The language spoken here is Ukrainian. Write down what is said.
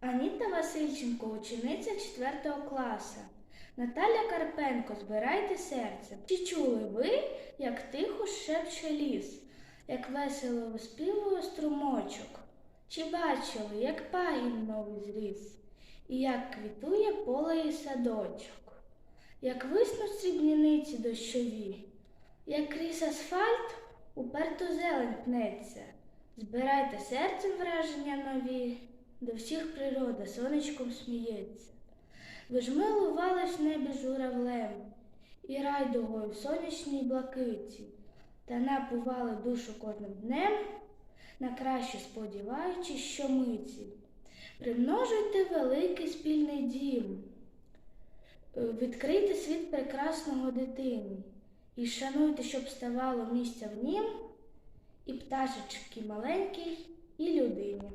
Аніта Васильченко, учениця 4 класу. Наталя Карпенко, збирайте серце. Чи чули ви, як тихо шепче ліс, як весело виспівує струмочок? Чи бачили, як пагін новий зріс, і як квітує поле і садочок, як виснуть срібніниці дощові, як крізь асфальт уперто зелень пнеться. Збирайте серцем враження нові, до всіх природа сонечком сміється. Ви ж милувались небі журавлем, і райдугою в сонячній блакиті, та напували душу кожним днем, на краще сподіваючись, що миті. Примножуйте великий спільний дім, Е, відкрийте світ прекрасного дитині, і шануйте, щоб ставало місця в нім, і пташечки маленькій, і людині.